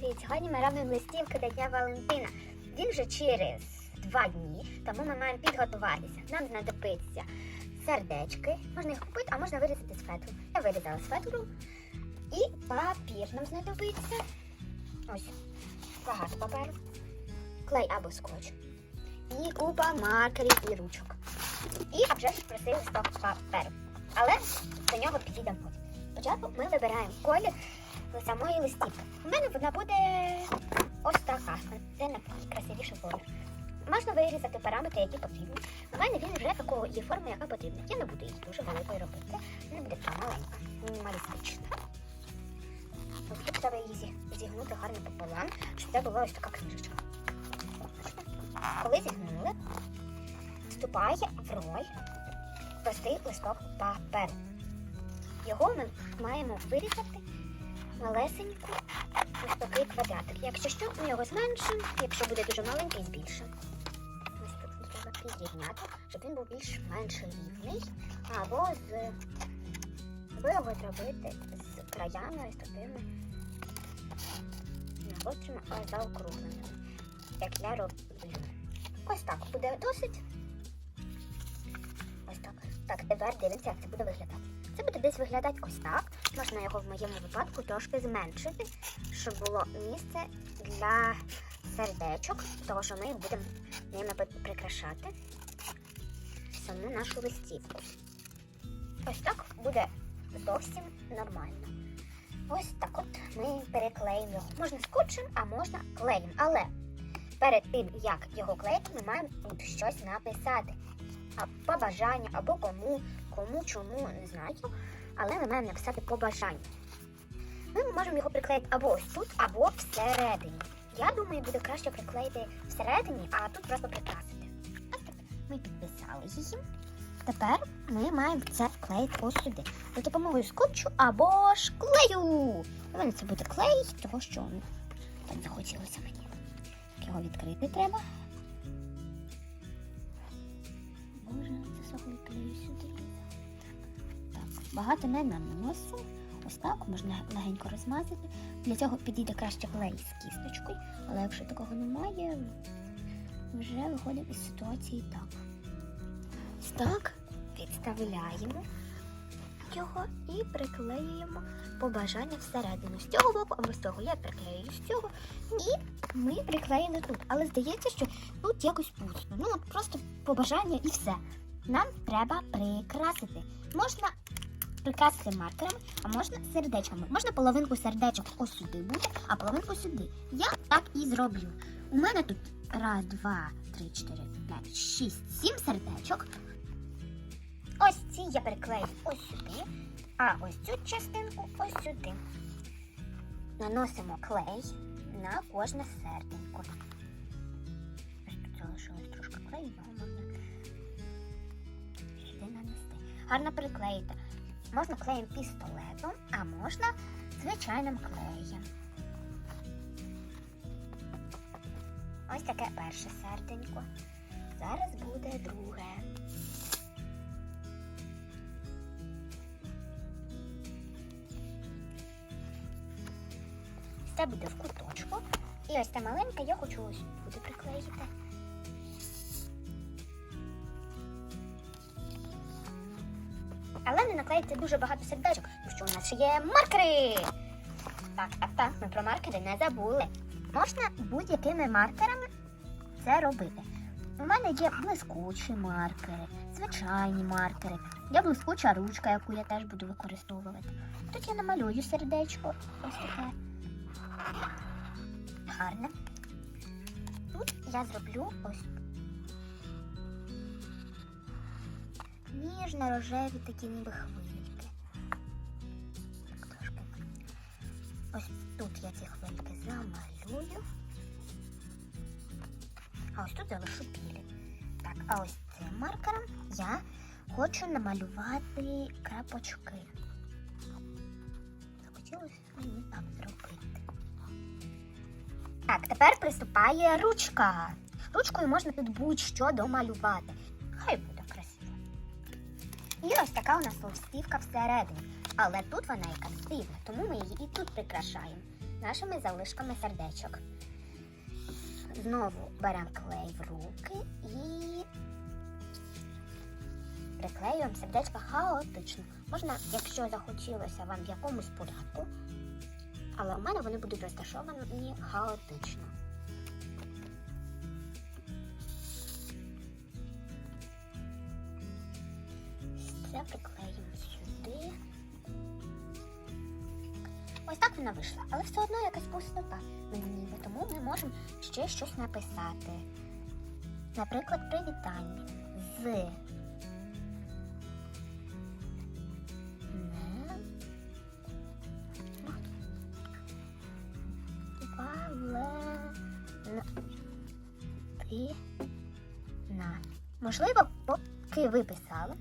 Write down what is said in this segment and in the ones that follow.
Привіт! Сьогодні ми робимо листівки до Дня Валентина. Він вже через два дні, тому ми маємо підготуватися. Нам знадобиться сердечки, можна їх купити, а можна вирізати з фетру. Я вирізала з фетру. І папір нам знадобиться. Ось, багато паперу, клей або скотч. І купа маркерів і ручок. І а вже ж простий листок паперу. Але до нього підійдемо потім. Спочатку ми вибираємо колір самої листівки. У мене вона буде ось така. Це найкрасивіший колір. Можна вирізати параметри, які потрібні. У мене він вже такого є форми, яка потрібна. Я не буду її дуже великою робити. Вона буде така маленька, мінімалістична. Тут треба її зігнути гарно пополам, щоб це була ось така книжечка. Коли зігнули, вступає в роль простий листок паперу. Його ми маємо вирізати малесеньку ось такий квадратик. Якщо що, ми його зменшимо, якщо буде дуже маленький, збільшимо. Ось тут треба підрівняти, щоб він був більш-менш рівний. Або з або зробити з краями ось такими не гострими, а заокругленими. Як я роблю. Ось так буде досить. Ось так. Так, тепер дивимося, як це буде виглядати. Це буде десь виглядати ось так. Можна його в моєму випадку трошки зменшити, щоб було місце для сердечок, тому що ми будемо ними прикрашати саму нашу листівку. Ось так буде зовсім нормально. Ось так от ми переклеїмо його. Можна скотчем, а можна клеєм. Але перед тим, як його клеїти, ми маємо тут щось написати. Побажання або кому, кому, чому, не знаю. Але ми маємо написати побажання. Ми можемо його приклеїти або ось тут, або всередині. Я думаю, буде краще приклеїти всередині, а тут просто прикрасити. Ми підписали її. Тепер ми маємо це вклеїти ось сюди. За допомогою скотчу або ж клею. У мене це буде клей, тому що ну, так захотілося мені. Його відкрити треба. Багато не наносу. Ось так можна легенько розмазати. Для цього підійде краще клей з кісточкою, але якщо такого немає, вже виходимо із ситуації так. Ось так відставляємо його і приклеюємо побажання всередину. З цього боку або з цього. Я приклею з цього. І ми приклеїмо тут. Але здається, що тут якось пусто. Ну, просто побажання і все. Нам треба прикрасити. Можна прикрасити маркерами, а можна сердечками. Можна половинку сердечок ось сюди буде, а половинку сюди. Я так і зроблю. У мене тут раз, два, три, чотири, п'ять, шість, сім сердечок. Ось ці я переклею ось сюди, а ось цю частинку ось сюди. Наносимо клей на кожне серденько. Ось тут залишилось трошки клею, Гарно приклеїти. Можна клеєм пістолетом, а можна звичайним клеєм. Ось таке перше серденько. Зараз буде друге. Це буде в куточку. І ось та маленька я хочу ось буде приклеїти. Але не наклеїти дуже багато сердечок, тому що у нас ще є маркери. Так, так, так, ми про маркери не забули. Можна будь-якими маркерами це робити. У мене є блискучі маркери, звичайні маркери. Є блискуча ручка, яку я теж буду використовувати. Тут я намалюю сердечко. Ось таке. Гарне. Тут я зроблю ось ніжно-рожеві такі ніби хвильки. Трошки. Ось тут я ці хвильки замалюю. А ось тут залишу білі. Так, а ось цим маркером я хочу намалювати крапочки. Захотілося мені так зробити. Так, тепер приступає ручка. Ручкою можна тут будь-що домалювати. Хай буде красиво. І ось така у нас листівка всередині. Але тут вона якась дивна, тому ми її і тут прикрашаємо. нашими залишками сердечок. Знову беремо клей в руки і приклеюємо сердечка хаотично. Можна, якщо захотілося вам в якомусь порядку, але у мене вони будуть розташовані хаотично. Це приклеїмо сюди. Ось так вона вийшла, але все одно якась пустота ніби, тому ми можемо ще щось написати. Наприклад, привітання з не Валентина. Можливо, поки ви писали,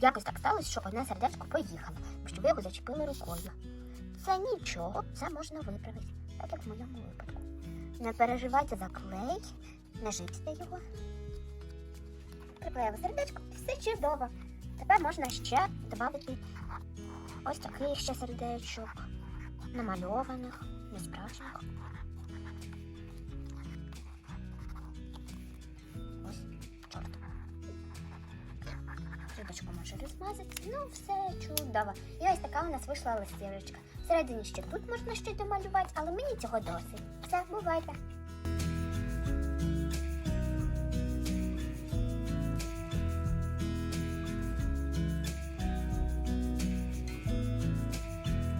якось так сталося, що одне сердечко поїхало, що ви його зачепили рукою. Це нічого, це можна виправити, так як в моєму випадку. Не переживайте за клей, не жипсте його. Приклеїли сердечко, все чудово. Тепер можна ще додати ось таких ще сердечок, намальованих, несправжніх. Рибочку може розмазати. Ну, все чудово. І ось така у нас вийшла листівочка. Всередині ще тут можна щось домалювати, але мені цього досить. Все, бувайте.